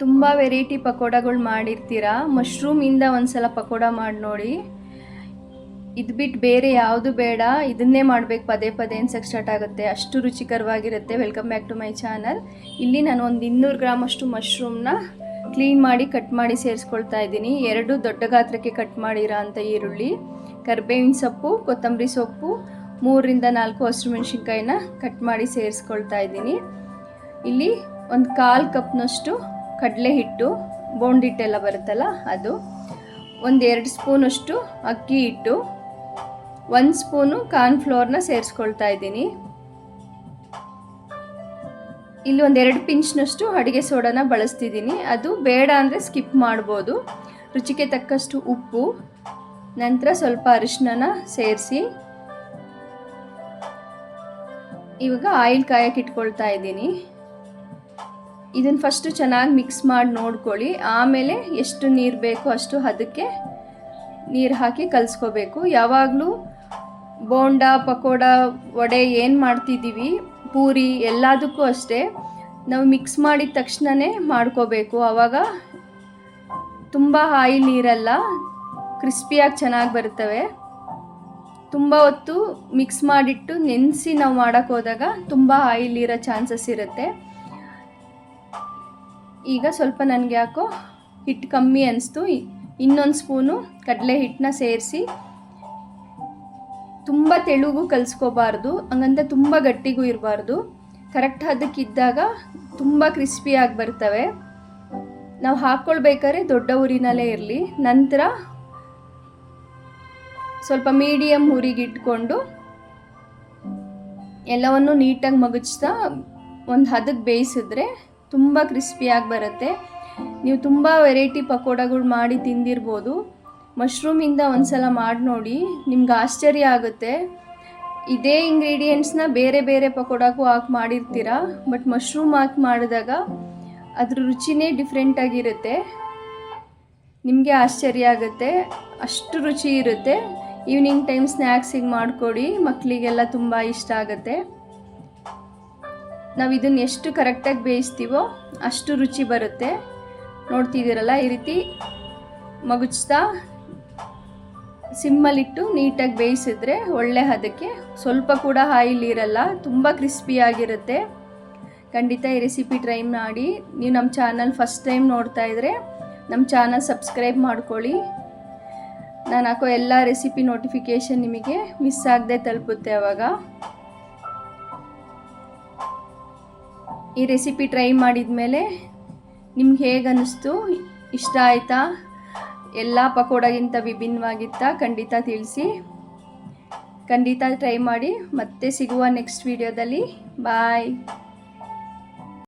ತುಂಬ ವೆರೈಟಿ ಪಕೋಡಗಳು ಮಾಡಿರ್ತೀರಾ? ಮಶ್ರೂಮಿಂದ ಒಂದ್ಸಲ ಪಕೋಡ ಮಾಡಿ ನೋಡಿ. ಇದು ಬಿಟ್ಟು ಬೇರೆ ಯಾವುದು ಬೇಡ. ಇದನ್ನೇ ಮಾಡಬೇಕು ಪದೇ ಪದೇ ಅನ್ಸಕ್ಕೆ ಸ್ಟಾರ್ಟ್ ಆಗುತ್ತೆ. ಅಷ್ಟು ರುಚಿಕರವಾಗಿರುತ್ತೆ. Welcome back to my channel ಇಲ್ಲಿ ನಾನು ಒಂದು ಇನ್ನೂರು ಗ್ರಾಮ್ ಅಷ್ಟು ಮಶ್ರೂಮ್ನ ಕ್ಲೀನ್ ಮಾಡಿ ಕಟ್ ಮಾಡಿ ಸೇರಿಸ್ಕೊಳ್ತಾ ಇದ್ದೀನಿ. ಎರಡು ದೊಡ್ಡ ಗಾತ್ರಕ್ಕೆ ಕಟ್ ಮಾಡಿರೋ ಅಂಥ ಈರುಳ್ಳಿ, ಕರಿಬೇವಿನ ಸೊಪ್ಪು, ಕೊತ್ತಂಬರಿ ಸೊಪ್ಪು, ಮೂರರಿಂದ ನಾಲ್ಕು ಹಸಿರು ಮೆಣಸಿನ್ಕಾಯಿನ ಕಟ್ ಮಾಡಿ ಸೇರಿಸ್ಕೊಳ್ತಾ ಇದ್ದೀನಿ. ಇಲ್ಲಿ ಒಂದು ಕಾಲು ಕಪ್ನಷ್ಟು ಕಡಲೆ ಹಿಟ್ಟು ಬೋಂಡಿಟ್ಟೆಲ್ಲ ಬರುತ್ತಲ್ಲ ಅದು. ಒಂದು ಎರಡು ಸ್ಪೂನಷ್ಟು ಅಕ್ಕಿ ಹಿಟ್ಟು. ಒಂದು ಸ್ಪೂನು ಕಾರ್ನ್ಫ್ಲೋರ್ನ ಸೇರಿಸ್ಕೊಳ್ತಾ ಇದ್ದೀನಿ. ಇಲ್ಲಿ ಒಂದು ಎರಡು ಪಿಂಚ್ನಷ್ಟು ಅಡುಗೆ ಸೋಡಾನ ಬಳಸ್ತಿದ್ದೀನಿ. ಅದು ಬೇಡ ಅಂದರೆ ಸ್ಕಿಪ್ ಮಾಡ್ಬೋದು. ರುಚಿಗೆ ತಕ್ಕಷ್ಟು ಉಪ್ಪು, ನಂತರ ಸ್ವಲ್ಪ ಅರಿಶಿನ ಸೇರಿಸಿ. ಇವಾಗ ಆಯಿಲ್ ಕಾಯಕ್ಕೆ ಇಟ್ಕೊಳ್ತಾ ಇದ್ದೀನಿ. ಇದನ್ನು ಫಸ್ಟು ಚೆನ್ನಾಗಿ ಮಿಕ್ಸ್ ಮಾಡಿ ನೋಡ್ಕೊಳ್ಳಿ. ಆಮೇಲೆ ಎಷ್ಟು ನೀರು ಬೇಕೋ ಅಷ್ಟು ಅದಕ್ಕೆ ನೀರು ಹಾಕಿ ಕಲಿಸ್ಕೋಬೇಕು. ಯಾವಾಗಲೂ ಬೋಂಡ, ಪಕೋಡ, ವಡೆ ಏನು ಮಾಡ್ತಿದ್ದೀವಿ, ಪೂರಿ ಎಲ್ಲದಕ್ಕೂ ಅಷ್ಟೇ ನಾವು ಮಿಕ್ಸ್ ಮಾಡಿದ ತಕ್ಷಣವೇ ಮಾಡ್ಕೋಬೇಕು. ಆವಾಗ ತುಂಬ ಆಯಿಲ್ ನೀರಲ್ಲ ಕ್ರಿಸ್ಪಿಯಾಗಿ ಚೆನ್ನಾಗಿ ಬರ್ತವೆ ತುಂಬ ಹೊತ್ತು ಮಿಕ್ಸ್ ಮಾಡಿಟ್ಟು ನೆನೆಸಿ ನಾವು ಮಾಡೋಕ್ಕೋದಾಗ ತುಂಬ ಆಯಿಲ್ ಚಾನ್ಸಸ್ ಇರುತ್ತೆ. ಈಗ ಸ್ವಲ್ಪ ನನಗೆ ಯಾಕೋ ಹಿಟ್ಟು ಕಮ್ಮಿ ಅನಿಸ್ತು. ಇನ್ನೊಂದು ಸ್ಪೂನು ಕಡಲೆ ಹಿಟ್ಟನ್ನ ಸೇರಿಸಿ. ತುಂಬ ತೆಳುಗೂ ಕಲಿಸ್ಕೋಬಾರ್ದು ಹಂಗಂತ ತುಂಬ ಗಟ್ಟಿಗೂ ಇರಬಾರ್ದು. ಕರೆಕ್ಟ್ ಹದಕ್ಕಿದ್ದಾಗ ತುಂಬ ಕ್ರಿಸ್ಪಿಯಾಗಿ ಬರ್ತವೆ. ನಾವು ಹಾಕ್ಕೊಳ್ಬೇಕಾದ್ರೆ ದೊಡ್ಡ ಊರಿನಲ್ಲೇ ಇರಲಿ. ನಂತರ ಸ್ವಲ್ಪ ಮೀಡಿಯಮ್ ಹುರಿಗೆ ಇಟ್ಕೊಂಡು ಎಲ್ಲವನ್ನು ನೀಟಾಗಿ ಮಗುಚ್ತಾ ಒಂದು ಹದಕ್ಕೆ ಬೇಯಿಸಿದ್ರೆ ತುಂಬ ಕ್ರಿಸ್ಪಿಯಾಗಿ ಬರುತ್ತೆ. ನೀವು ತುಂಬ ವೆರೈಟಿ ಪಕೋಡಗಳು ಮಾಡಿ ತಿಂದಿರ್ಬೋದು. ಮಶ್ರೂಮಿಂದ ಒಂದ್ಸಲ ಮಾಡಿ ನೋಡಿ, ನಿಮ್ಗೆ ಆಶ್ಚರ್ಯ ಆಗುತ್ತೆ. ಇದೇ ಇಂಗ್ರೀಡಿಯೆಂಟ್ಸ್ನ ಬೇರೆ ಬೇರೆ ಪಕೋಡಕ್ಕೂ ಹಾಕಿ ಮಾಡಿರ್ತೀರ ಬಟ್ ಮಶ್ರೂಮ್ ಹಾಕಿ ಮಾಡಿದಾಗ ಅದ್ರ ರುಚಿನೇ ಡಿಫ್ರೆಂಟಾಗಿರುತ್ತೆ ನಿಮಗೆ ಆಶ್ಚರ್ಯ ಆಗುತ್ತೆ, ಅಷ್ಟು ರುಚಿ ಇರುತ್ತೆ. ಈವ್ನಿಂಗ್ ಟೈಮ್ ಸ್ನ್ಯಾಕ್ಸಿಗೆ ಮಾಡಿಕೊಡಿ ಮಕ್ಕಳಿಗೆಲ್ಲ ತುಂಬ ಇಷ್ಟ ಆಗುತ್ತೆ. ನಾವು ಇದನ್ನು ಎಷ್ಟು ಕರೆಕ್ಟಾಗಿ ಬೇಯಿಸ್ತೀವೋ ಅಷ್ಟು ರುಚಿ ಬರುತ್ತೆ. ನೋಡ್ತಿದ್ದೀರಲ್ಲ, ಈ ರೀತಿ ಮಗುಚ್ತಾ ಸಿಮ್ಮಲ್ಲಿಟ್ಟು ನೀಟಾಗಿ ಬೇಯಿಸಿದ್ರೆ ಒಳ್ಳೆ ಹದಕ್ಕೆ. ಸ್ವಲ್ಪ ಕೂಡ ಆಯಿಲ್ ಇರಲ್ಲ, ತುಂಬ ಕ್ರಿಸ್ಪಿಯಾಗಿರುತ್ತೆ ಖಂಡಿತ ಈ ರೆಸಿಪಿ ಟ್ರೈ ಮಾಡಿ. ನೀವು ನಮ್ಮ ಚಾನಲ್ ಫಸ್ಟ್ ಟೈಮ್ ನೋಡ್ತಾ ಇದ್ದರೆ ನಮ್ಮ ಚಾನಲ್ ಸಬ್ಸ್ಕ್ರೈಬ್ ಮಾಡ್ಕೊಳ್ಳಿ. ನಾನು ಹಾಕೋ ಎಲ್ಲ ರೆಸಿಪಿ ನೋಟಿಫಿಕೇಷನ್ ನಿಮಗೆ ಮಿಸ್ ಆಗದೆ ತಲುಪುತ್ತೆ ಅವಾಗ. ಈ ರೆಸಿಪಿ ಟ್ರೈ ಮಾಡಿದ ಮೇಲೆ ನಿಮ್ಗೆ ಹೇಗೆ ಅನ್ನಿಸ್ತು ಇಷ್ಟ ಆಯಿತಾ? ಎಲ್ಲ ಪಕೋಡಗಿಂತ ವಿಭಿನ್ನವಾಗಿತ್ತಾ? ಖಂಡಿತ ತಿಳಿಸಿ. ಖಂಡಿತ ಟ್ರೈ ಮಾಡಿ. ಮತ್ತೆ ಸಿಗುವ ನೆಕ್ಸ್ಟ್ ವಿಡಿಯೋದಲ್ಲಿ ಬಾಯ್